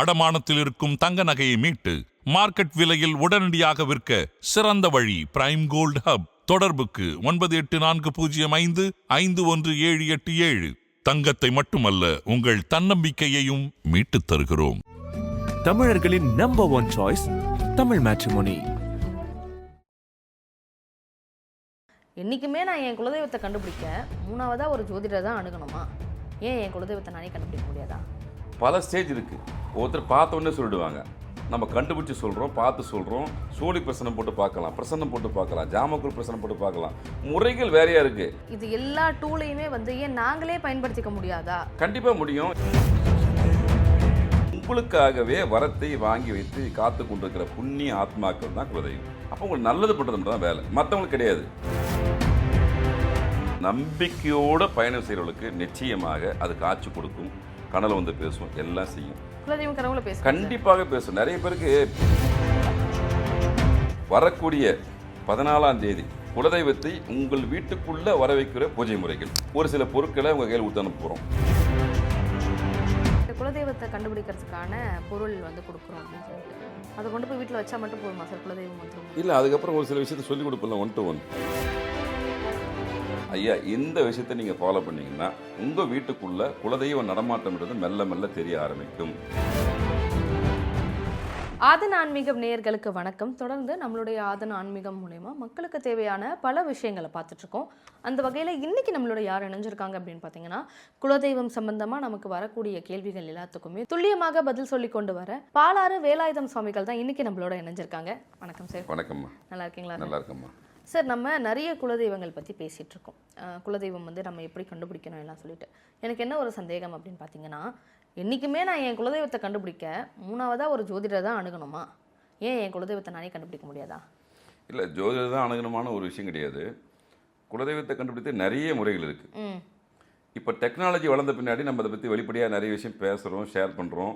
அடமானத்தில் இருக்கும் தங்க நகையை மீட்டு மார்க்கெட் விலையில் உடனடியாக விற்க சிறந்த வழி பிரைம் கோல்ட் ஹப் தொடர்புக்கு ஒன்பது எட்டு நான்கு பூஜ்ஜியம் ஐந்து ஐந்து ஒன்று ஏழு எட்டு ஏழு. தங்கத்தை மட்டுமல்ல உங்கள் தன்னம்பிக்கையையும் மீட்டுத் தருகிறோம். தமிழர்களின் number one choice Tamil matrimony என்றைக்குமே நான் என் குலதெய்வத்தை கண்டுபிடிக்க மூணாவதா ஒரு ஜோதிடர் தான் அணுகணுமா? ஏன் என் குலதெய்வத்தை நானே கண்டுபிடிக்க முடியாதா? பல ஸ்டேஜ் இருக்குது ஒருத்தர் பார்த்த உடனே சொல்லிடுவாங்க. நம்ம கண்டுபிடிச்சி சொல்கிறோம் பார்த்து சொல்கிறோம் சூழி பிரசனம் போட்டு பார்க்கலாம் பிரசன்னம் போட்டு பார்க்கலாம் ஜாமக்குள் பிரசனம் போட்டு பார்க்கலாம். முறைகள் வேறையாக இருக்குது இது எல்லா டூலையுமே வந்து ஏன் நாங்களே பயன்படுத்திக்க முடியாதா? கண்டிப்பாக முடியும். உங்களுக்காகவே வரத்தை வாங்கி வைத்து காத்து கொண்டிருக்கிற புண்ணிய ஆத்மாக்கள் தான் குலதெய்வம். அப்போ உங்களுக்கு நல்லது பண்ணுறது தான் வேலை. மற்றவங்களுக்கு கிடையாது. நம்பிக்கையோட பயணம் செய்கிறவங்களுக்கு நிச்சயமாக அது காட்சி கொடுக்கும். கனலை வந்து பேசும் எல்லாம் செய்யும். குலதெய்வம் கனவுல பேச கண்டிப்பாக பேசும் நிறைய பேருக்கு வரக்கூடிய பதினாலாம் தேதி குலதெய்வத்தை உங்கள் வீட்டுக்குள்ள வர வைக்கிற பூஜை முறைகள். ஒரு சில பொருட்களை உங்க கையில் கொடுத்து அனுப்ப போறோம். குலதெய்வத்தை கண்டுபிடிக்கிறதுக்கான பொருள் வந்து கொடுக்குறோம் அப்படின்னு சொல்லிட்டு. அதை கொண்டு போய் வீட்டில் வச்சா மட்டும் போதுமா சார் குலதெய்வம் இல்ல அதுக்கப்புறம் ஒரு சில விஷயத்தை சொல்லி கொடுப்போம்ல ஒன் டு ஒன் ஐயா இந்த விஷயத்தை நீங்க ஃபாலோ பண்ணீங்கன்னா உங்க வீட்டுக்குள்ள குலதெய்வ நடமாட்டம்ன்றது மெல்ல மெல்ல தெரிய ஆரம்பிக்கும். ஆதன் ஆன்மீகம் நேயர்களுக்கு வணக்கம். தொடர்ந்து நம்மளுடைய ஆதன் ஆன்மீகம் மூலயமா மக்களுக்கு தேவையான பல விஷயங்களை பார்த்துட்டு இருக்கோம். அந்த வகையில் இன்னைக்கு நம்மளோட யார் இணைஞ்சிருக்காங்க அப்படின்னு பார்த்தீங்கன்னா குலதெய்வம் சம்பந்தமா நமக்கு வரக்கூடிய கேள்விகள் எல்லாத்துக்குமே துல்லியமாக பதில் சொல்லி கொண்டு வர பாலாறு வேலாயுதம் சுவாமிகள் தான் இன்னைக்கு நம்மளோட இணைஞ்சிருக்காங்க. வணக்கம் சார். வணக்கம்மா. நல்லா இருக்கீங்களா? நல்லா இருக்கம்மா. சார் நம்ம நிறைய குலதெய்வங்கள் பற்றி அஹ் குலதெய்வம் வந்து நம்ம எப்படி கண்டுபிடிக்கணும் எல்லாம் சொல்லிட்டு. எனக்கு என்ன ஒரு சந்தேகம் அப்படின்னு பார்த்தீங்கன்னா என்றைக்குமே நான் என் குலதெய்வத்தை கண்டுபிடிக்க மூணாவதாக ஒரு ஜோதிடர் தான் அணுகணுமா? ஏன் என் குலதெய்வத்தை நானே கண்டுபிடிக்க முடியாதா? இல்லை ஜோதிடர் தான் அணுகணுமான ஒரு விஷயம் கிடையாது. குலதெய்வத்தை கண்டுபிடித்து நிறைய முறைகள் இருக்குது இப்போ டெக்னாலஜி வளர்ந்த பின்னாடி நம்ம அதை பற்றி வெளிப்படையாக நிறைய விஷயம் பேசுகிறோம் ஷேர் பண்ணுறோம்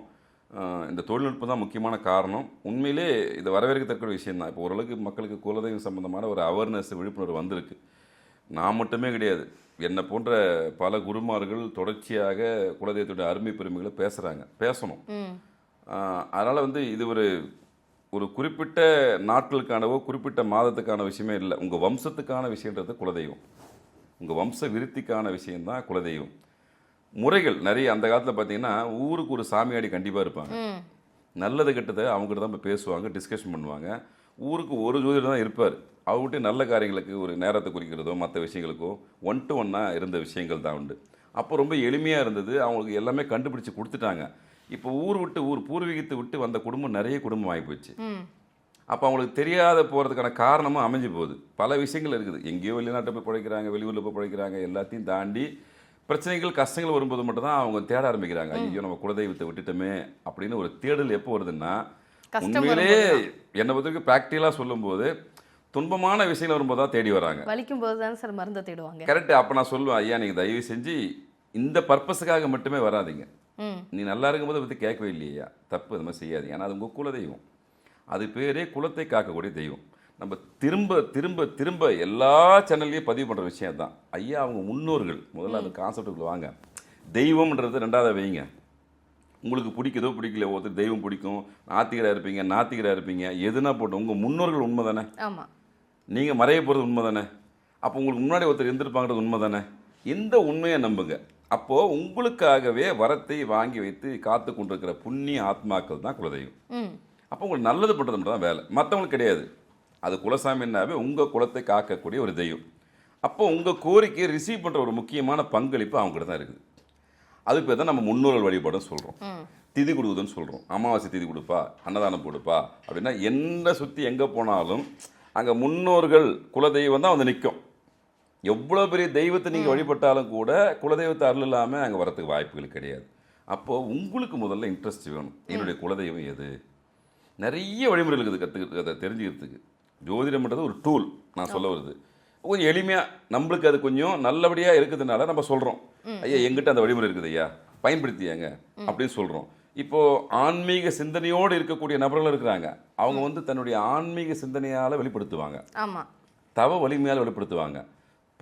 இந்த தொழில்நுட்பம் தான் முக்கியமான காரணம். உண்மையிலே இது வரவேற்கத்தக்க ஒரு விஷயம் தான் இப்போ ஓரளவுக்கு மக்களுக்கு குலதெய்வம் சம்பந்தமான ஒரு அவேர்னஸ் விழிப்புணர்வு வந்திருக்கு. நான் மட்டுமே கிடையாது. என்னை போன்ற பல குருமார்கள் தொடர்ச்சியாக குலதெய்வத்துடைய அருமை பெருமைகளை பேசுகிறாங்க பேசணும். அதனால் வந்து இது ஒரு ஒரு குறிப்பிட்ட நாட்களுக்கானவோ குறிப்பிட்ட மாதத்துக்கான விஷயமே இல்லை. உங்கள் வம்சத்துக்கான விஷயன்றது குலதெய்வம். உங்கள் வம்ச விருத்திக்கான விஷயம்தான் குலதெய்வம். முறைகள் நிறைய. அந்த காலத்தில் பார்த்தீங்கன்னா ஊருக்கு ஒரு சாமியாடி கண்டிப்பாக இருப்பாங்க. நல்லது கெட்டதை அவங்ககிட்ட தான் போய் பேசுவாங்க டிஸ்கஷன் பண்ணுவாங்க. ஊருக்கு ஒரு ஜோதிடர் தான் இருப்பார். அவங்ககிட்ட நல்ல காரியங்களுக்கு ஒரு நேரத்தை குறிக்கிறதோ மற்ற விஷயங்களுக்கோ ஒன் டு ஒன்னாக இருந்த விஷயங்கள் தான் உண்டு. அப்போ ரொம்ப எளிமையாக இருந்தது. அவங்களுக்கு எல்லாமே கண்டுபிடிச்சு கொடுத்துட்டாங்க. இப்போ ஊர் விட்டு ஊர் பூர்வீகத்தை விட்டு வந்த குடும்பம் நிறைய குடும்பம் ஆகி போச்சு. அப்போ அவங்களுக்கு தெரியாத போகிறதுக்கான காரணமும் அமைஞ்சு போகுது. பல விஷயங்கள் இருக்குது. எங்கேயோ வெளிநாட்டை போய் பிழைக்கிறாங்க வெளியூரில் போய் பிழைக்கிறாங்க எல்லாத்தையும் தாண்டி பிரச்சனைகள் கஷ்டங்கள் வரும்போது மட்டும்தான் அவங்க தேட ஆரம்பிக்கிறாங்க. ஐயோ நம்ம குலதெய்வத்தை விட்டுட்டோமே அப்படின்னு ஒரு தேடல் எப்போ வருதுன்னா உண்மையிலே என்னை பொறுத்தவரைக்கும் ப்ராக்டிக்கலாக சொல்லும்போது துன்பமான விஷயங்கள் வரும்போது தான் தேடி வராங்க. வலிக்கும் போது தான் சார் மருந்தை தேடுவாங்க. கரெக்ட் அப்போ நான் சொல்லுவேன் ஐயா நீங்கள் தயவு செஞ்சு இந்த பர்பஸுக்காக மட்டுமே வராதீங்க. நீ நல்லா இருக்கும்போது பற்றி கேட்கவே இல்லையா? தப்பு அது மாதிரி செய்யாதீங்க. ஏன்னா அது உங்கள் குல தெய்வம் அது பேரே குலத்தை காக்கக்கூடிய தெய்வம். நம்ம திரும்ப திரும்ப திரும்ப எல்லா சேனல்லையும் பதிவு பண்ணுற விஷயம் தான் ஐயா அவங்க முன்னோர்கள். முதல்ல அந்த கான்செப்டுக்குள்ள வாங்க. தெய்வம்ன்றது ரெண்டாவது வைங்க. உங்களுக்கு பிடிக்குதோ பிடிக்கல ஒருத்தர் தெய்வம் பிடிக்கும். நாத்திகராக இருப்பீங்க நாத்திகராக இருப்பீங்க. எதுனா போட்டு உங்கள் முன்னோர்கள் உண்மை தானே ஆமாம் நீங்கள் மறைய போகிறது உண்மை தானே அப்போ உங்களுக்கு முன்னாடி ஒருத்தர் இருந்திருப்பாங்கிறது உண்மை தானே இந்த உண்மையை நம்புங்க. அப்போது உங்களுக்காகவே வரத்தை வாங்கி வைத்து காத்து கொண்டிருக்கிற புண்ணிய ஆத்மாக்கள் தான் குலதெய்வம் அப்போ உங்களுக்கு நல்லது பண்ணுறது மட்டும் தான் வேலை. மற்றவங்களுக்கு கிடையாது. அது குலசாமின்னாவே உங்கள் குலத்தை காக்கக்கூடிய ஒரு தெய்வம். அப்போ உங்கள் கோரிக்கையை ரிசீவ் பண்ணுற ஒரு முக்கியமான பங்களிப்பு அவங்ககிட்ட தான் இருக்குது. அதுக்கு பேர் தான் நம்ம முன்னோர்கள் வழிபாடுன்னு சொல்கிறோம் திதி கொடுக்குதுன்னு சொல்கிறோம் அமாவாசை திதி கொடுப்பா அன்னதானம் கொடுப்பா அப்படின்னா என்ன சுற்றி எங்கே போனாலும் அங்கே முன்னோர்கள் குலதெய்வம் தான் வந்து நிற்கும் எவ்வளோ பெரிய தெய்வத்தை நீங்கள் வழிபட்டாலும் கூட குலதெய்வத்தை அருள் இல்லாமல் அங்கே வரத்துக்கு வாய்ப்புகள் கிடையாது. அப்போது உங்களுக்கு முதல்ல இன்ட்ரெஸ்ட் வேணும். என்னுடைய குலதெய்வம் எது? நிறைய வழிமுறைகள் இருக்குது கற்றுக்கிட்டு அதை தெரிஞ்சுக்கிறதுக்கு. ஜோதிடம்ன்றது ஒரு டூல் நான் சொல்ல வருது. கொஞ்சம் எளிமையாக நம்மளுக்கு அது கொஞ்சம் நல்லபடியாக இருக்குதுனால நம்ம சொல்கிறோம் ஐயா எங்கிட்ட அந்த வழிமுறை இருக்குது ஐயா? பயன்படுத்தியாங்க அப்படின்னு சொல்கிறோம் இப்போ ஆன்மீக சிந்தனையோடு இருக்கக்கூடிய நபர்கள் இருக்கிறாங்க. அவங்க வந்து தன்னுடைய ஆன்மீக சிந்தனையால் வெளிப்படுத்துவாங்க. ஆமாம் தவ வலிமையால் வெளிப்படுத்துவாங்க.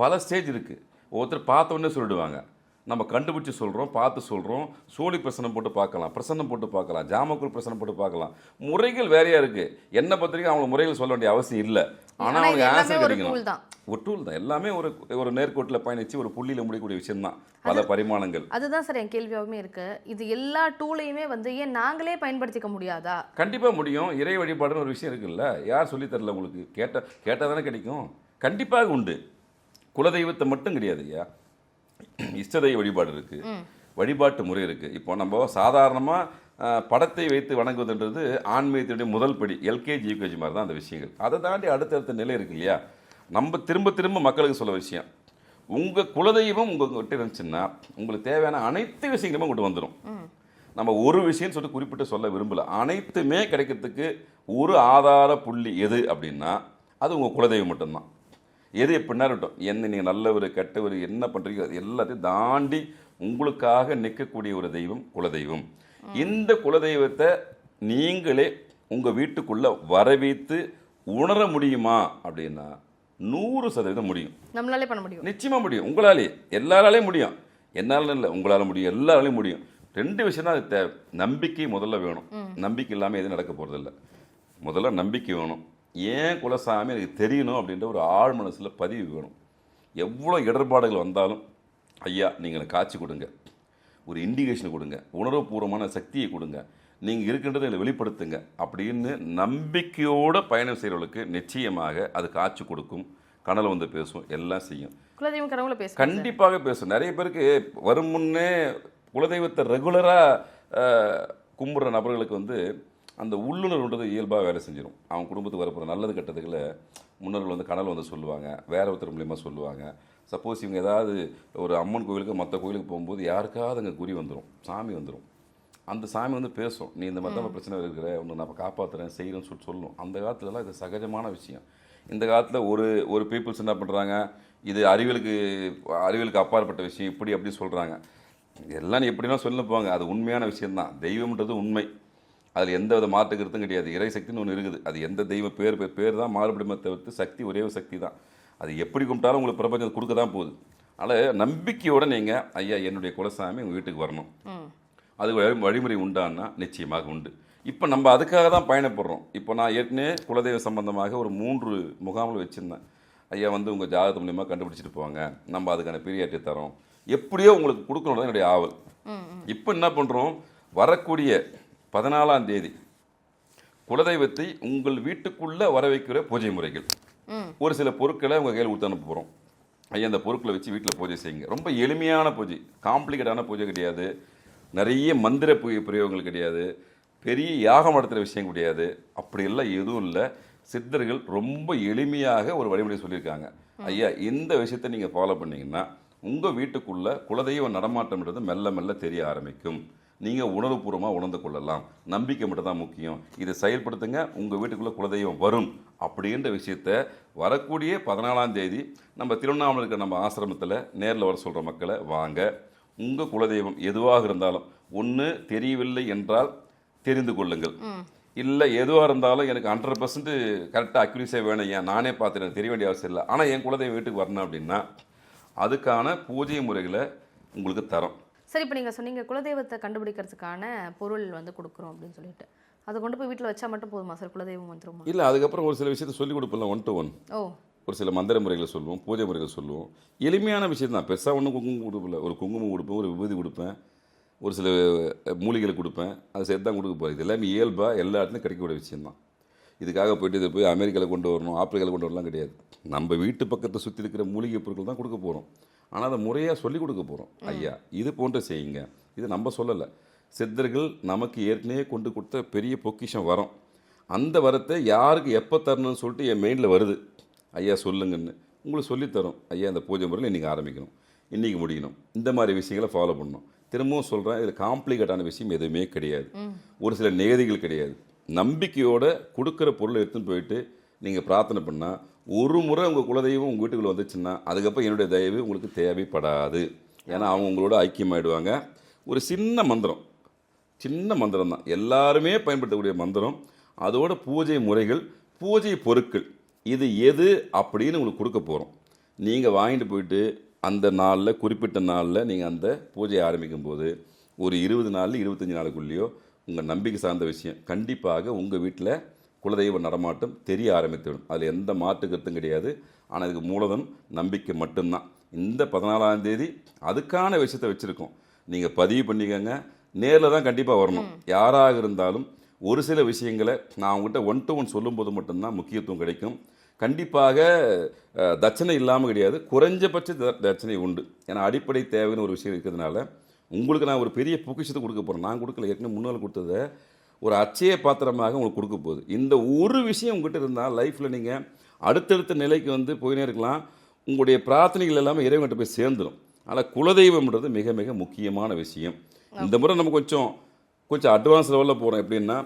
பல ஸ்டேஜ் இருக்குது ஒருத்தர் பார்த்த உடனே சொல்லிடுவாங்க. நம்ம கண்டுபிடிச்சு சொல்கிறோம் பார்த்து சொல்கிறோம் சோழி பிரசனம் போட்டு பார்க்கலாம் பிரசன்னம் போட்டு பார்க்கலாம் ஜாமக்குள் பிரசனம் போட்டு பார்க்கலாம். முறைகள் வேறையா இருக்கு. என்ன பத்திரிக்கை அவங்க முறைகள் சொல்ல வேண்டிய அவசியம் இல்லை. ஆனால் அவங்க ஆன்சர் கிடைக்கணும். தான். ஒரு டூல் தான். எல்லாமே ஒரு ஒரு நேர்கோட்டில் பயணிச்சு ஒரு புள்ளியில் முடியக்கூடிய விஷயம்தான் பல பரிமாணங்கள். அதுதான் சார் என் கேள்வியாகவுமே இருக்கு. இது எல்லா டூலையுமே வந்து ஏன் நாங்களே பயன்படுத்திக்க முடியாதா? கண்டிப்பாக முடியும். இறை வழிபாடுன்னு ஒரு விஷயம் இருக்குல்ல. யார் சொல்லித் தரல உங்களுக்கு? கேட்ட கேட்டால் தானே கிடைக்கும். கண்டிப்பாக உண்டு. குலதெய்வத்தை மட்டும் கிடையாது ஐயா. இஷ்ட தெய்வ வழிபாடு இருக்கு. வழிபாட்டு முறை இருக்கு. இப்போ நம்ம சாதாரணமாக படத்தை வைத்து வணங்குவதுன்றது ஆன்மீகத்தினுடைய முதல் படி. எல்கேஜி யூகேஜி மாதிரி தான் அந்த விஷயங்கள். அதை தாண்டி அடுத்தடுத்த நிலை இருக்கு இல்லையா? நம்ம திரும்ப திரும்ப மக்களுக்கு சொல்ல விஷயம். உங்கள் குலதெய்வம் உங்ககிட்ட இருந்துச்சுன்னா உங்களுக்கு தேவையான அனைத்து விஷயங்களுமே உங்கள்கிட்ட வந்துடும் நம்ம ஒரு விஷயம் சொல்லிட்டு குறிப்பிட்டு சொல்ல விரும்பல. அனைத்துமே கிடைக்கிறதுக்கு ஒரு ஆதார புள்ளி எது அப்படின்னா அது உங்கள் குலதெய்வம் மட்டும்தான். எது எப்படின்னா இருக்கட்டும் என்ன நீங்கள் நல்லவர் கெட்டவர் என்ன பண்ணுறீங்க அது எல்லாத்தையும் தாண்டி உங்களுக்காக நிற்கக்கூடிய ஒரு தெய்வம் குலதெய்வம். இந்த குலதெய்வத்தை நீங்களே உங்கள் வீட்டுக்குள்ளே வரவைத்து உணர முடியுமா அப்படின்னா நூறு சதவீதம் முடியும். நம்மளாலே பண்ண முடியும். நிச்சயமா முடியும். உங்களாலே எல்லாராலையும் முடியும். என்னால இல்லை உங்களால முடியும். எல்லாராலையும் முடியும். ரெண்டு விஷயம் தான் அது தேவை. நம்பிக்கை முதல்ல வேணும். நம்பிக்கை இல்லாமல் எதுவும் நடக்க போறதில்ல. முதல்ல நம்பிக்கை வேணும். ஏன் குலசாமி எனக்கு தெரியணும் அப்படின்ற ஒரு ஆழ் மனசுல பதிவு வேணும். எவ்வளோ இடர்பாடுகள் வந்தாலும் ஐயா நீங்கள் எனக்கு காட்சி கொடுங்க. ஒரு இண்டிகேஷன் கொடுங்க. உணர்வுபூர்வமான சக்தியை கொடுங்க. நீங்கள் இருக்கின்றதை எனக்கு வெளிப்படுத்துங்க அப்படின்னு நம்பிக்கையோட பயணம் செய்கிறவர்களுக்கு நிச்சயமாக அது காட்சி கொடுக்கும். கனல் வந்து பேசும் எல்லாம் செய்யும். குலதெய்வம் கடவுளை பேச கண்டிப்பாக பேசும் நிறைய பேருக்கு வரும் முன்னே குலதெய்வத்தை ரெகுலராக கும்பிட்ற நபர்களுக்கு வந்து அந்த உள்ளுணர்வுன்றது இயல்பாக வேலை செஞ்சிடும் அவங்க குடும்பத்துக்கு வரப்போகிற நல்லது கெட்டதுகளை முன்னோர்கள் வந்து கனல் வந்து சொல்லுவாங்க. வேற ஒருத்தர் மூலியமாக சொல்லுவாங்க. சப்போஸ் இவங்க ஏதாவது ஒரு அம்மன் கோவிலுக்கு மற்ற கோவிலுக்கு போகும்போது யாருக்காவது அங்கே குறி வந்துடும் சாமி வந்துடும் அந்த சாமி வந்து பேசும். நீ இந்த மாதிரி தான் பிரச்சனை இருக்கிற. உன்னை நான் காப்பாற்றுறேன் செய்கிறேன்னு சொல்லிட்டு சொல்லும் அந்த காலத்துலலாம் இது சகஜமான விஷயம். இந்த காலத்தில் ஒரு ஒரு பீப்புள்ஸ் என்ன பண்ணுறாங்க இது அறிவியலுக்கு அறிவியலுக்கு அப்பாற்பட்ட விஷயம். இப்படி அப்படி சொல்கிறாங்க எல்லாம் எப்படின்னா சொல்ல போங்க. அது உண்மையான விஷயம்தான். தெய்வம்ன்றது உண்மை. அதில் எந்த வித மாற்று கருத்தும் கிடையாது. இறை சக்தின்னு ஒன்று இருக்குது. அது எந்த தெய்வ பேர் பேர் தான் மாறுபடுமே தவிர்த்து சக்தி ஒரே ஒரு சக்தி தான். அது எப்படி கும்பிட்டாலும் உங்களுக்கு பிரபஞ்சம் கொடுக்க தான் போகுது. அதனால் நம்பிக்கையோட நீங்கள் ஐயா என்னுடைய குலசாமி உங்கள் வீட்டுக்கு வரணும். அது வழி- வழிமுறை உண்டான்னா நிச்சயமாக உண்டு. இப்போ நம்ம அதுக்காக தான் பயணப்படுறோம். இப்போ நான் ஏற்கனவே குலதெய்வ சம்பந்தமாக ஒரு மூன்று முகாமில் வச்சுருந்தேன். ஐயா வந்து உங்கள் ஜாதகத்து மூலியமாக கண்டுபிடிச்சிட்டு போவாங்க. நம்ம அதுக்கான பீரியாட்டி தரோம். எப்படியோ உங்களுக்கு கொடுக்கணும் என்னுடைய ஆவல். இப்போ என்ன பண்ணுறோம் வரக்கூடிய பதினாலாம் தேதி. குலதெய்வத்தை உங்கள் வீட்டுக்குள்ளே வர வைக்கிற பூஜை முறைகள். ஒரு சில பொருட்களை உங்கள் கையில் கொடுத்து அனுப்ப போகிறோம் ஐயா அந்த பொருட்களை வச்சு வீட்டில் பூஜை செய்யுங்க. ரொம்ப எளிமையான பூஜை. காம்ப்ளிகேட்டான பூஜை கிடையாது. நிறைய மந்திர பிரயோகங்கள் கிடையாது. பெரிய யாகம் நடத்துகிற விஷயம் கிடையாது. அப்படியெல்லாம் எதுவும் இல்லை. சித்தர்கள் ரொம்ப எளிமையாக ஒரு வழிமுறை சொல்லியிருக்காங்க. ஐயா இந்த விஷயத்தை நீங்கள் ஃபாலோ பண்ணீங்கன்னா உங்கள் வீட்டுக்குள்ள குலதெய்வ நடமாட்டம்ன்றது மெல்ல மெல்ல தெரிய ஆரம்பிக்கும். நீங்கள் உணர்வுபூர்வமாக உணர்ந்து கொள்ளலாம். நம்பிக்கை மட்டும் தான் முக்கியம். இதை செயல்படுத்துங்க. உங்கள் வீட்டுக்குள்ளே குலதெய்வம் வரும் அப்படின்ற விஷயத்த வரக்கூடிய பதினாலாம் தேதி நம்ம திருவண்ணாமலை இருக்கிற நம்ம ஆசிரமத்தில் நேரில் வர சொல்கிற மக்களை வாங்க. உங்கள் குலதெய்வம் எதுவாக இருந்தாலும் ஒன்று தெரியவில்லை என்றால் தெரிந்து கொள்ளுங்கள். இல்லை எதுவாக இருந்தாலும் எனக்கு ஹண்ட்ரட் பர்சன்ட் கரெக்டாக அக்யூரேஸாக வேணும். ஏன்? நானே பார்த்துட்டு தெரிய வேண்டிய அவசியம் இல்லை. ஆனால் என் குலதெய்வம் வீட்டுக்கு வரணும் அப்படின்னா அதுக்கான பூஜை முறைகளை உங்களுக்கு தரோம். சரி இப்போ நீங்கள் சொன்னீங்க குலதெய்வத்தை கண்டுபிடிக்கிறதுக்கான பொருள் வந்து கொடுக்குறோம் அப்படின்னு சொல்லிட்டு. அதை கொண்டு போய் வீட்டில் வச்சா மட்டும் போதுமா சார்? குலதெய்வம் வந்துருமா? இல்லை அதுக்கப்புறம் ஒரு சில விஷயத்தை சொல்லிக் கொடுப்போம்ல ஒன் டு ஒன் ஓ. ஒரு சில மந்திர முறைகளை சொல்லுவோம் பூஜை முறைகள் சொல்லுவோம். எளிமையான விஷயம் தான் பெருசாக ஒன்றும் குங்குமம் கொடுப்பில்ல ஒரு குங்குமம் கொடுப்பேன் ஒரு விபூதி கொடுப்பேன் ஒரு சில அஹ், மூலிகைகளை கொடுப்பேன். அதை சேர்த்து தான் கொடுக்க போகுது இது எல்லாமே இயல்பாக எல்லா இடத்துலையும் கிடைக்கக்கூடிய விஷயம்தான். இதுக்காக போயிட்டு இதை போய் அமெரிக்காவில் கொண்டு வரணும் ஆப்பிரிக்காவில் கொண்டு வரலாம் கிடையாது. நம்ம வீட்டு பக்கத்தை சுற்றி இருக்கிற மூலிகை பொருட்கள் தான் கொடுக்க போகிறோம் ஆனால் அதை முறையாக சொல்லிக் கொடுக்க போகிறோம் ஐயா இது போன்ற செய்யுங்க. இது நம்ம சொல்லலை. சித்தர்கள் நமக்கு ஏற்கனவே கொண்டு கொடுத்த பெரிய பொக்கிஷம் வரம். அந்த வரத்தை யாருக்கு எப்போ தரணும்னு சொல்லிட்டு என் மெயினில் வருது. ஐயா சொல்லுங்கன்னு. உங்களுக்கு சொல்லித்தரோம் ஐயா இந்த பூஜை முறையில் இன்றைக்கி ஆரம்பிக்கணும். இன்றைக்கி முடியணும். இந்த மாதிரி விஷயங்களை ஃபாலோ பண்ணணும். திரும்பவும் சொல்கிறேன் இதில் காம்ப்ளிகேட்டான விஷயம் எதுவுமே கிடையாது. ஒரு சில நியதிகள் கிடையாது. நம்பிக்கையோட கொடுக்குற பொருளை எடுத்துன்னு போயிட்டு நீங்கள் பிரார்த்தனை பண்ணால் ஒரு முறை உங்கள் குலதெய்வம் உங்கள் வீட்டுக்குள்ளே வந்துச்சுன்னா அதுக்கப்புறம் என்னுடைய தயவு உங்களுக்கு தேவைப்படாது. ஏன்னா அவங்க உங்களோட ஐக்கியமாயிடுவாங்க. ஒரு சின்ன மந்திரம். சின்ன மந்திரம் தான். எல்லாருமே பயன்படுத்தக்கூடிய மந்திரம். அதோட பூஜை முறைகள் பூஜை பொருட்கள். இது எது அப்படின்னு உங்களுக்கு கொடுக்க போகிறோம் நீங்கள் வாங்கிட்டு போயிட்டு அந்த நாளில் குறிப்பிட்ட நாளில் நீங்கள் அந்த பூஜையை ஆரம்பிக்கும் போது ஒரு இருபது நாளில் இருபத்தஞ்சி நாளுக்குள்ளேயோ உங்கள் நம்பிக்கை சார்ந்த விஷயம் கண்டிப்பாக உங்கள் வீட்டில் குலதெய்வ நடமாட்டம் தெரிய ஆரம்பித்துவிடும். அதில் எந்த மாற்று கருத்தும் கிடையாது. ஆனால் இதுக்கு மூலதனம் நம்பிக்கை மட்டும்தான். இந்த பதினாலாம் தேதி அதுக்கான விஷயத்தை வச்சுருக்கோம். நீங்கள் பதிவு பண்ணிக்கங்க. நேரில் தான் கண்டிப்பாக வரணும். யாராக இருந்தாலும் ஒரு சில விஷயங்களை நான் உங்கள்கிட்ட ஒன் டு ஒன் சொல்லும்போது மட்டும்தான் முக்கியத்துவம் கிடைக்கும். கண்டிப்பாக தட்சணை இல்லாமல் கிடையாது. குறைஞ்சபட்ச த- தட்சணை உண்டு. ஏன்னா அடிப்படை தேவைன்னு ஒரு விஷயம் இருக்கிறதுனால உங்களுக்கு நான் ஒரு பெரிய பொக்கிஷத்தை கொடுக்க போகிறேன் நான் கொடுக்கல. ஏற்கனவே முன்னால் கொடுத்ததை. ஒரு அச்சய பாத்திரமாக உங்களுக்கு கொடுக்க போகுது. இந்த ஒரு விஷயம் உங்ககிட்ட இருந்தால் லைஃப்பில் நீங்கள் அடுத்தடுத்த நிலைக்கு வந்து போயினே இருக்கலாம். உங்களுடைய பிரார்த்தனைகள் எல்லாமே இறைவன்கிட்ட போய் சேர்ந்துடும் ஆனால் குலதெய்வம்ன்றது மிக மிக முக்கியமான விஷயம். இந்த முறை நம்ம கொஞ்சம் கொஞ்சம் அட்வான்ஸ் லெவலில் போகிறோம் எப்படின்னா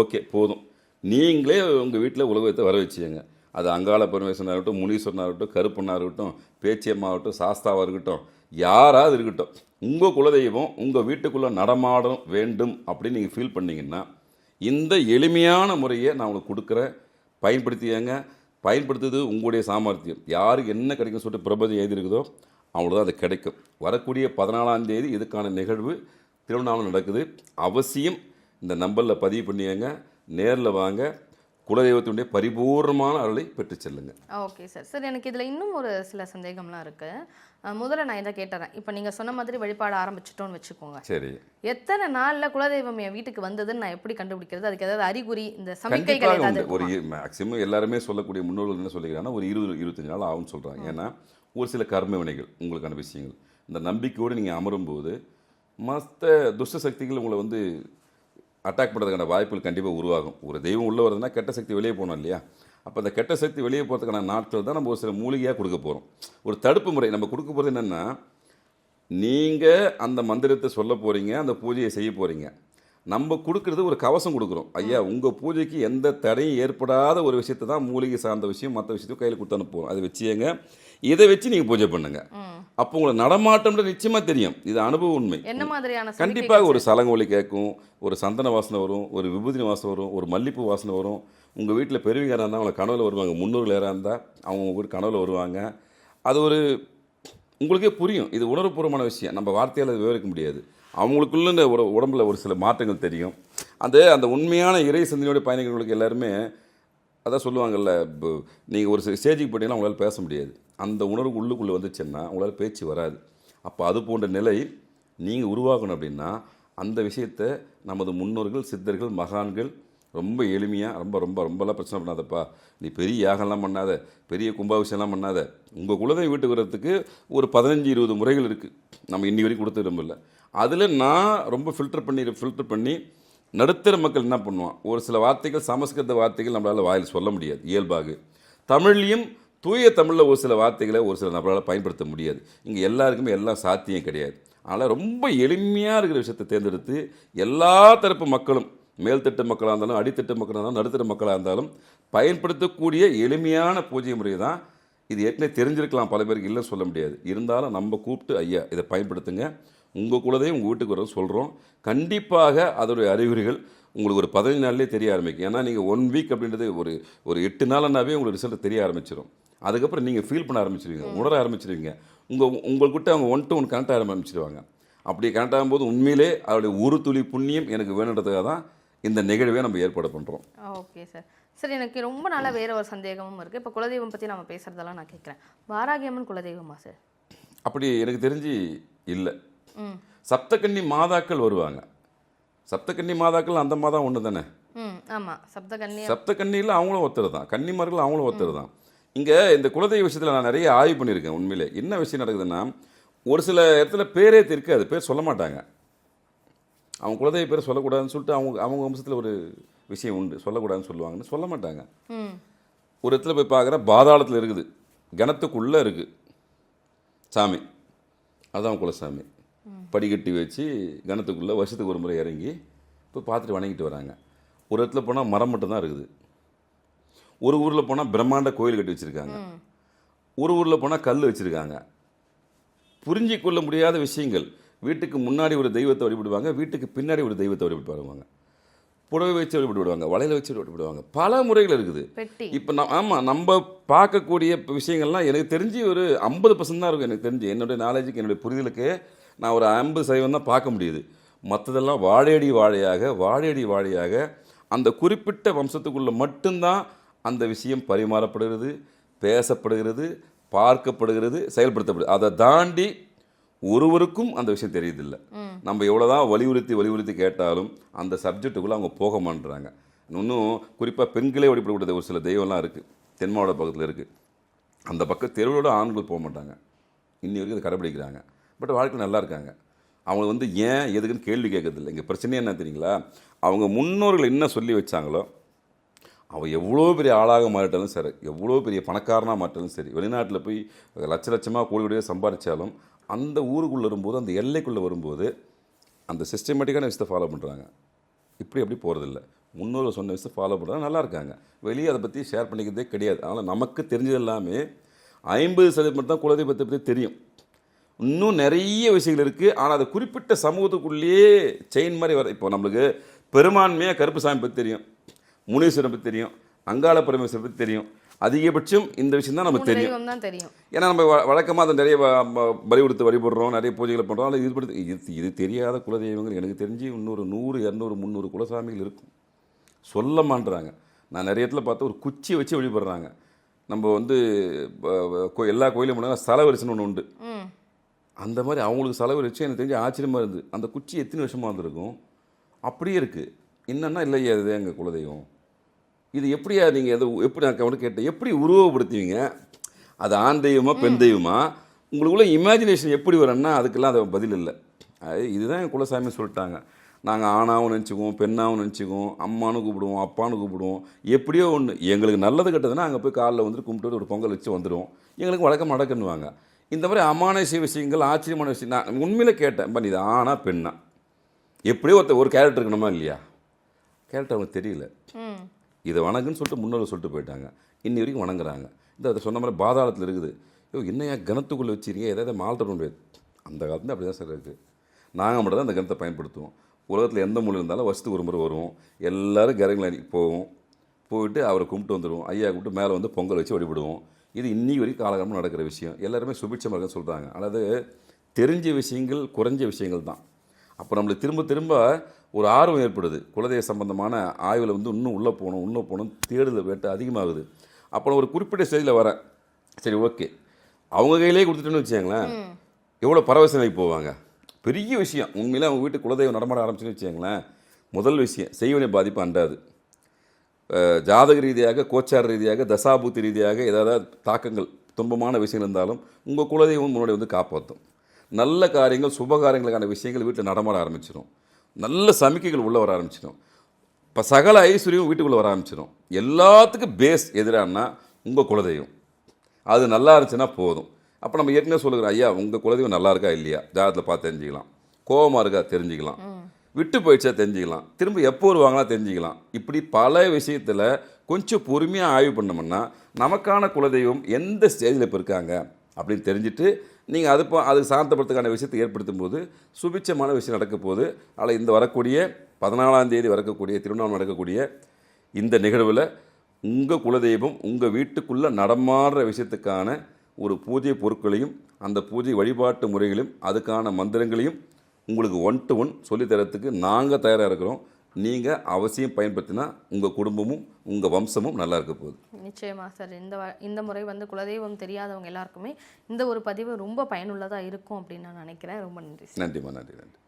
ஓகே போதும். நீங்களே உங்கள் வீட்டில் உலகத்தை வர வச்சுங்க அது அங்காள பரமேஸ்வரனாக இருக்கட்டும் முனீஸ்வரனாக இருக்கட்டும் கருப்பனாக இருக்கட்டும் பேச்சியம்மா இருக்கட்டும் சாஸ்தாவாக இருக்கட்டும் யாராவது இருக்கட்டும் உங்கள் குலதெய்வம் உங்கள் வீட்டுக்குள்ளே நடமாட வேண்டும் அப்படின்னு நீங்கள் ஃபீல் பண்ணிங்கன்னா இந்த எளிமையான முறையை நான் உங்களுக்கு கொடுக்குறேன். பயன்படுத்தியாங்க. பயன்படுத்துறது உங்களுடைய சாமர்த்தியம். யாருக்கு என்ன கிடைக்கும் சொல்லிட்டு பிரபஞ்சம் எழுதியிருக்குதோ அவ்வளோ தான் அது கிடைக்கும். வரக்கூடிய பதினாலாம் தேதி இதுக்கான நிகழ்வு திருவண்ணாமலை நடக்குது. அவசியம் இந்த நம்பரில் பதிவு பண்ணியாங்க நேரில் வாங்க. குலதெய்வத்தினுடைய பரிபூர்ணமான அருளை பெற்றுச் செல்லுங்க. ஓகே சார் சார் எனக்கு இதில் இன்னும் ஒரு சில சந்தேகம்லாம் இருக்கு. அஹ் முதல்ல நான் இதை கேட்டுறேன். இப்போ நீங்கள் சொன்ன மாதிரி வழிபாடு ஆரம்பிச்சிட்டோன்னு வச்சுக்கோங்க. சரி. எத்தனை நாள்ல குலதெய்வம் என் வீட்டுக்கு வந்ததுன்னு நான் எப்படி கண்டுபிடிக்கிறது? அதுக்கு ஏதாவது அறிகுறி இந்த சமிக்கைகள் ஏதாவது ஒரு? மேக்சிமம் எல்லாருமே சொல்லக்கூடிய முன்னோர்கள் என்ன சொல்லிக்கிறாங்கன்னா ஒரு இருபது இருபத்தஞ்சு நாள் ஆகும்னு சொல்கிறாங்க ஏன்னா ஒரு சில கர்ம வினைகள் உங்களுக்கான விஷயங்கள் இந்த நம்பிக்கையோடு நீங்கள் அமரும்போது மற்ற துஷ்ட சக்திகள் உங்களை வந்து அட்டாக் பண்ணுறதுக்கான வாய்ப்புகள் கண்டிப்பாக உருவாகும். ஒரு தெய்வம் உள்ளே வருதுன்னா கெட்ட சக்தி வெளியே போகணும் இல்லையா? அப்போ அந்த கெட்ட சக்தி வெளியே போகிறதுக்கான நாட்கள் தான் நம்ம ஒரு சில மூலிகையாக கொடுக்க போகிறோம் ஒரு தடுப்பு முறை நம்ம கொடுக்க போகிறது என்னென்னா நீங்கள் அந்த மந்திரத்தை சொல்ல போகிறீங்க அந்த பூஜையை செய்ய போகிறீங்க நம்ம கொடுக்குறது ஒரு கவசம் கொடுக்குறோம். ஐயா உங்கள் பூஜைக்கு எந்த தடையும் ஏற்படாத ஒரு விஷயத்தை தான் மூலிகை சார்ந்த விஷயம் மற்ற விஷயத்தையும் கையில் கொடுத்து அனுப்புவோம். அதை வச்சுங்க இதை வச்சு நீங்கள் பூஜை பண்ணுங்க. அப்போ உங்களுக்கு நடமாட்டம்ன்றது நிச்சயமாக தெரியும். இது அனுபவ உண்மை. என்ன மாதிரியான கண்டிப்பாக ஒரு சலங்கொலி கேட்கும் ஒரு சந்தன வாசனை வரும் ஒரு விபூதி வாசனை வரும் ஒரு மல்லிப்பூ வாசனை வரும். உங்கள் வீட்டில் பெரியவங்க இருந்தால் அவங்க கனவுல வருவாங்க. முன்னோர்கள் யாராக இருந்தால் அவங்க உங்கள் கனவுல வருவாங்க. அது ஒரு உங்களுக்கே புரியும். இது உணர்வுபூர்வமான விஷயம். நம்ம வார்த்தையால் அதை விவரிக்க முடியாது. அவங்களுக்குள்ள உடம்புல ஒரு சில மாற்றங்கள் தெரியும். அந்த அந்த உண்மையான இறை சிந்தனையோட பயணிகளுக்கு எல்லாருமே அதான் சொல்லுவாங்கல்ல நீங்கள் ஒரு ஸ்டேஜுக்கு போட்டிங்கன்னா உங்களால் பேச முடியாது. அந்த உணர்வு உள்ளுக்குள்ளே வந்துச்சுன்னா உங்களால் பேச்சு வராது. அப்போ அது போன்ற நிலை நீங்கள் உருவாக்கணும் அப்படின்னா அந்த விஷயத்தை நமது முன்னோர்கள் சித்தர்கள் மகான்கள் ரொம்ப எளிமையாக ரொம்ப ரொம்ப ரொம்பலாம் பிரச்சனை பண்ணாதப்பா. நீ பெரிய யாகம்லாம் பண்ணாத பெரிய கும்பாபிஷேகம்லாம் பண்ணாத. உங்கள் குலதெய்வம் வீட்டுக்கு வர்றதுக்கு ஒரு பதினஞ்சு இருபது முறைகள் இருக்குது நம்ம இன்னி வரைக்கும் கொடுத்துட முடியல அதில் நான் ரொம்ப ஃபில்டர் பண்ணி ஃபில்டர் பண்ணி நடுத்தர மக்கள் என்ன பண்ணுவான்? ஒரு சில வார்த்தைகள் சமஸ்கிருத வார்த்தைகள் நம்மளால் வாயில் சொல்ல முடியாது இயல்பாக. தமிழ்லையும் தூய தமிழில் ஒரு சில வார்த்தைகளை ஒரு சில நம்மளால் பயன்படுத்த முடியாது. இங்கே எல்லாருக்குமே எல்லாம் சாத்தியம் கிடையாது. ஆனால் ரொம்ப எளிமையாக இருக்கிற விஷயத்தை தேர்ந்தெடுத்து எல்லா தரப்பு மக்களும் மேல்தட்டு மக்களாக இருந்தாலும் அடித்தட்டு மக்களாக இருந்தாலும் நடுத்தர மக்களாக இருந்தாலும் பயன்படுத்தக்கூடிய எளிமையான பூஜை முறை தான் இது ஏற்கனவே தெரிஞ்சிருக்கலாம் பல பேருக்கு இல்லைன்னு சொல்ல முடியாது. இருந்தாலும் நம்ம கூப்பிட்டு ஐயா இதை பயன்படுத்துங்க. உங்கள் குலதையும் உங்கள் வீட்டுக்கு வர சொல்கிறோம் கண்டிப்பாக அதோடைய அறிகுறிகள் உங்களுக்கு ஒரு பதினஞ்சு நாள்லேயே தெரிய ஆரம்பிக்கும். ஏன்னா நீங்கள் ஒன் வீக் அப்படின்றது ஒரு ஒரு எட்டு நாள்னாவே உங்களுக்கு ரிசல்ட் தெரிய ஆரம்பிச்சிடும் அதுக்கப்புறம் நீங்கள் ஃபீல் பண்ண ஆரம்பிச்சிருவீங்க உணர ஆரம்பிச்சிருவீங்க. உங்கள் உங்கள்கிட்ட அவங்க ஒன் டு ஒன் கனெக்ட் ஆக ஆரம்பிச்சிருவாங்க. அப்படி கனெக்ட் ஆகும்போது உண்மையிலே அதோடைய ஒரு துளி புண்ணியம் எனக்கு வேணுன்றதுக்காக தான் இந்த நிகழ்வே நம்ம ஏற்பாடு பண்ணுறோம் ஓகே சார் சரி எனக்கு ரொம்ப நாளா வேற ஒரு சந்தேகமும் இருக்கு. இப்போ குலதெய்வம் பத்தி நம்ம பேசுறதெல்லாம் நான் கேட்குறேன் வாராகியம்மன் குலதெய்வமா சார் அப்படி எனக்கு தெரிஞ்சு இல்லை. சப்தகன்னி மாதாக்கள் வருவாங்க. சப்தகன்னி மாதாக்கள் அந்த மாதம் ஒன்று தானே? ம் ஆமா. சப்தகன்னியா சப்தகன்னியில் அவங்களும் ஒருத்தர் தான். கன்னிமார்கள் அவங்களும் ஒருத்தர் தான். இங்கே இந்த குலதெய்வ விஷயத்தில் நான் நிறைய ஆய்வு பண்ணியிருக்கேன் உண்மையிலே. என்ன விஷயம் நடக்குதுன்னா ஒரு சில இடத்துல பேரே இருக்காது பேர் சொல்ல மாட்டாங்க. அவங்க குலதெய்வ பேர் சொல்லக்கூடாதுன்னு சொல்லிட்டு அவங்க அவங்க வம்சத்தில் ஒரு விஷயம் உண்டு. சொல்லக்கூடாதுன்னு சொல்லுவாங்கன்னு சொல்ல மாட்டாங்க. ஒரு இடத்துல போய் பார்க்குற பாதாளத்தில் இருக்குது. கணத்துக்குள்ளே இருக்குது சாமி. அதான் குலசாமி. படிக்கட்டி வச்சு கணத்துக்குள்ளே வருஷத்துக்கு ஒரு முறை இறங்கி போய் பார்த்துட்டு வணங்கிட்டு வராங்க. ஒரு இடத்துல போனால் மரம் மட்டும்தான் இருக்குது. ஒரு ஊரில் போனால் பிரம்மாண்ட கோயில் கட்டி வச்சுருக்காங்க. ஒரு ஊரில் போனால் கல் வச்சுருக்காங்க. புரிஞ்சு கொள்ள முடியாத விஷயங்கள். வீட்டுக்கு முன்னாடி ஒரு தெய்வத்தை வழிபடுவாங்க வீட்டுக்கு பின்னாடி ஒரு தெய்வத்தை வழிபட்டு வருவாங்க புடவை வச்சு வழிபடுவாங்க வளையல வச்சு வழிபடுவாங்க. பல முறைகள் இருக்குது. இப்போ நான் ஆமாம் நம்ம பார்க்கக்கூடிய விஷயங்கள்லாம் எனக்கு தெரிஞ்சு ஒரு ஐம்பது பர்சன்ட் தான் இருக்கும் எனக்கு தெரிஞ்சு. என்னுடைய நாலேஜுக்கு என்னுடைய புரிதலுக்கு நான் ஒரு ஐம்பது சதவீதம் தான் பார்க்க முடியுது. மற்றதெல்லாம் வாழையடி வாழையாக வாழையடி வாழையாக அந்த குறிப்பிட்ட வம்சத்துக்குள்ளே மட்டும்தான் அந்த விஷயம் பரிமாறப்படுகிறது பேசப்படுகிறது பார்க்கப்படுகிறது செயல்படுத்தப்படுது அதை தாண்டி ஒருவருக்கும் அந்த விஷயம் தெரியுதில்லை. நம்ம எவ்வளோதான் வலியுறுத்தி வலியுறுத்தி கேட்டாலும் அந்த சப்ஜெக்ட்டுக்குள்ளே அவங்க போக மாட்டேறாங்க இன்னும் குறிப்பாக பெண்களே வழிபடக்கூடிய ஒரு சில தெய்வம்லாம் இருக்குது தென் மாவட்ட பக்கத்தில் இருக்குது அந்த பக்கம் தெருவோட ஆண்கள் போக மாட்டாங்க. இன்னி வரைக்கும் அதை கடைபிடிக்கிறாங்க பட் வாழ்க்கை நல்லா இருக்காங்க. அவங்க வந்து ஏன் எதுக்குன்னு கேள்வி கேட்கறதில்ல. இங்கே பிரச்சனையே என்ன தெரியுங்களா? அவங்க முன்னோர்கள் என்ன சொல்லி வச்சாங்களோ அவள் எவ்வளோ பெரிய ஆளாக மாறிட்டாலும் சரி எவ்வளோ பெரிய பணக்காரனாக மாறிட்டாலும் சரி வெளிநாட்டில் போய் லட்ச லட்சமாக கோடி கோடியாக சம்பாதிச்சாலும் அந்த ஊருக்குள்ளே வரும்போது அந்த எல்லைக்குள்ளே வரும்போது அந்த சிஸ்டமேட்டிக்கான விஷயத்தை ஃபாலோ பண்ணுறாங்க இப்படி அப்படி போகிறதில்ல முன்னோர்கள் சொன்ன விஷயத்தை ஃபாலோ பண்ணுறாங்க நல்லா இருக்காங்க. வெளியே அதை பற்றி ஷேர் பண்ணிக்கிறதே கிடையாது. அதனால் நமக்கு தெரிஞ்சது எல்லாமே ஐம்பது சதவீதம் தான் குலதெய்வத்தை பற்றி தெரியும். இன்னும் நிறைய விஷயங்கள் இருக்குது ஆனால் அது குறிப்பிட்ட சமூகத்துக்குள்ளேயே செயின் மாதிரி வர இப்போ நம்மளுக்கு பெரும்பான்மையாக கருப்புசாமி பற்றி தெரியும். முனீஸ்வரன் பற்றி தெரியும். அங்காள பரமேஸ்வரர் பற்றி தெரியும். அதிகபட்சம் இந்த விஷயம் தான் நமக்கு தெரியும். ஏன்னா நம்ம வழக்கமாக அதை நிறைய பலி கொடுத்து வழிபடுறோம் நிறைய பூஜைகளை பண்ணுறோம் ஆனால் இது இது இது தெரியாத குலதெய்வங்கள். எனக்கு தெரிஞ்சு இன்னொரு நூறு இரநூறு முந்நூறு குலசாமிகள் இருக்கும். சொல்ல மாட்டுறாங்க நான் நிறைய இடத்துல பார்த்து ஒரு குச்சியை வச்சு வழிபடுறாங்க. நம்ம வந்து எல்லா கோயிலும் போனாங்க ஸ்தல வரிசைன்னு ஒன்று உண்டு. அந்த மாதிரி அவங்களுக்கு செலவு வச்சு எனக்கு தெரிஞ்சு ஆச்சரியமாக இருந்தது. அந்த குச்சி எத்தனை வருஷமாக இருந்திருக்கும் அப்படியே இருக்குது என்னன்னா இல்லையா இது எங்கள் குலதெய்வம்? இது எப்படியா நீங்கள் எது எப்படி நான் கவனம் கேட்டேன்? எப்படி உருவப்படுத்துவீங்க அது ஆண் தெய்வமா பெண் தெய்வமா? உங்களுக்குள்ள இமேஜினேஷன் எப்படி வரும்னா அதுக்கெல்லாம் அது பதில் இல்லை. அது இதுதான் என் குலசாமி சொல்லிட்டாங்க. நாங்கள் ஆணாவும் நினச்சிக்குவோம் பெண்ணாவும் நினச்சிக்குவோம் அம்மானு கூப்பிடுவோம் அப்பான்னு கூப்பிடுவோம். எப்படியோ ஒன்று எங்களுக்கு நல்லது கெட்டதுன்னா அங்கே போய் காலைல வந்துட்டு கும்பிட்டு ஒரு பொங்கல் வச்சு வந்துடுவோம் எங்களுக்கு வழக்கம் நடக்குன்னுவாங்க. இந்த மாதிரி அமானுஷ்ய விஷயங்கள் ஆச்சரியமான விஷயம். நான் உண்மையில கேட்டேன் பண்ணி இது ஆணா பெண்ணா? எப்படியோ ஒருத்தர் ஒரு கேரக்டர் இருக்கணுமா இல்லையா? கேரக்டர் அவங்களுக்கு தெரியல. இதை வணங்குன்னு சொல்லிட்டு முன்னோர்கள் சொல்லிட்டு போயிட்டாங்க. இன்னி வரைக்கும் வணங்குறாங்க. இந்த அதை சொன்ன மாதிரி பாதாளத்தில் இருக்குது. ஐயோ என்னையா கணத்துக்குள்ளே வச்சிருக்கீங்க எதாவது மால்டர் பண்ண முடியாது அந்த காலத்துல அப்படி தான் சார் இருக்குது நாங்கள் மட்டும் தான் அந்த கணத்தை பயன்படுத்துவோம். உலகத்தில் எந்த மொழி இருந்தாலும் வருஷத்துக்கு ஒரு முறை வருவோம் எல்லோரும் கரைங்களை போவோம். போயிட்டு அவரை கும்பிட்டு வந்துடுவோம். ஐயா கும்பிட்டு மேலே வந்து பொங்கல் வச்சு வழிபடுவோம். இது இன்னி வரைக்கும் காலகாலமாக நடக்கிற விஷயம். எல்லாருமே சுபிட்சமாக இருக்குன்னு சொல்கிறாங்க அதாவது தெரிஞ்ச விஷயங்கள் குறைஞ்ச விஷயங்கள் தான். அப்போ நம்மளுக்கு திரும்ப திரும்ப ஒரு ஆர்வம் ஏற்படுது. குலதெய்வ சம்பந்தமான ஆய்வில் வந்து இன்னும் உள்ளே போகணும் உள்ளே போகணும் தேடுதல் வேட்டு அதிகமாகுது. அப்போ ஒரு குறிப்பிட்ட ஸ்டேஜில் வரேன். சரி ஓகே. அவங்க கையிலே கொடுத்துட்டேன்னு வச்சுக்கோங்களேன். எவ்வளோ பரவசமாகி போவாங்க? பெரிய விஷயம். உண்மையிலே அவங்க வீட்டு குலதெய்வம் நடமாட ஆரம்பிச்சுன்னு வச்சுக்கோங்களேன். முதல் விஷயம் செய்வனை பாதிப்பு அண்டாது ஜாதக ரீதியாக கோச்சார ரீதியாக தசாபூத்தி ரீதியாக ஏதாவது தாக்கங்கள் துன்பமான விஷயங்கள் இருந்தாலும் உங்கள் குலதெய்வம் முன்னாடி வந்து காப்பாற்றும் நல்ல காரியங்கள் சுப காரியங்களுக்கான விஷயங்கள் வீட்டில் நடமாட ஆரம்பிச்சிடும் நல்ல சமிக்கைகள் உள்ளே வர ஆரம்பிச்சிடும் இப்போ சகல ஐஸ்வர்யம் வீட்டுக்குள்ளே வர ஆரம்பிச்சிடும் எல்லாத்துக்கும் பேஸ் எதிரானா உங்கள் குலதெய்வம். அது நல்லா இருந்துச்சுன்னா போதும். அப்போ நம்ம ஏற்கனவே சொல்லுகிறோம் ஐயா உங்கள் குலதெய்வம் நல்லா இருக்கா இல்லையா? ஜாதகத்தில் பார்த்து தெரிஞ்சுக்கலாம். கோபமாக இருக்கா தெரிஞ்சுக்கலாம். விட்டு போயிடுச்சா தெரிஞ்சுக்கலாம். திரும்ப எப்போ வருவாங்களா தெரிஞ்சுக்கலாம். இப்படி பல விஷயத்தில் கொஞ்சம் பொறுமையாக ஆய்வு பண்ணோம்னா நமக்கான குலதெய்வம் எந்த ஸ்டேஜில் இப்போ இருக்காங்க அப்படின்னு தெரிஞ்சுட்டு நீங்கள் அது பா- அது சாந்தப்படுத்துக்கான விஷயத்தை ஏற்படுத்தும் போது சுபிச்சமான விஷயம் நடக்க போது அதில் இந்த வரக்கூடிய பதினாலாம் தேதி வரக்கூடிய திருவண்ணாமலை நடக்கக்கூடிய இந்த நிகழ்வில் உங்கள் குலதெய்வம் உங்கள் வீட்டுக்குள்ளே நடமாடுற விஷயத்துக்கான ஒரு பூஜை பொருட்களையும் அந்த பூஜை வழிபாட்டு முறைகளையும் அதுக்கான மந்திரங்களையும் உங்களுக்கு ஒன் டு ஒன் சொல்லித்தரத்துக்கு நாங்கள் தயாராக இருக்கிறோம். நீங்கள் அவசியம் பயன்படுத்தினா உங்கள் குடும்பமும் உங்கள் வம்சமும் நல்லா இருக்க போகுது. நிச்சயமா சார். இந்த வ- இந்த முறை வந்து குலதெய்வம் தெரியாதவங்க எல்லாருக்குமே இந்த ஒரு பதிவு ரொம்ப பயனுள்ளதா இருக்கும் அப்படின்னு நான் நினைக்கிறேன். ரொம்ப நன்றி நன்றிம்மா நன்றி நன்றி.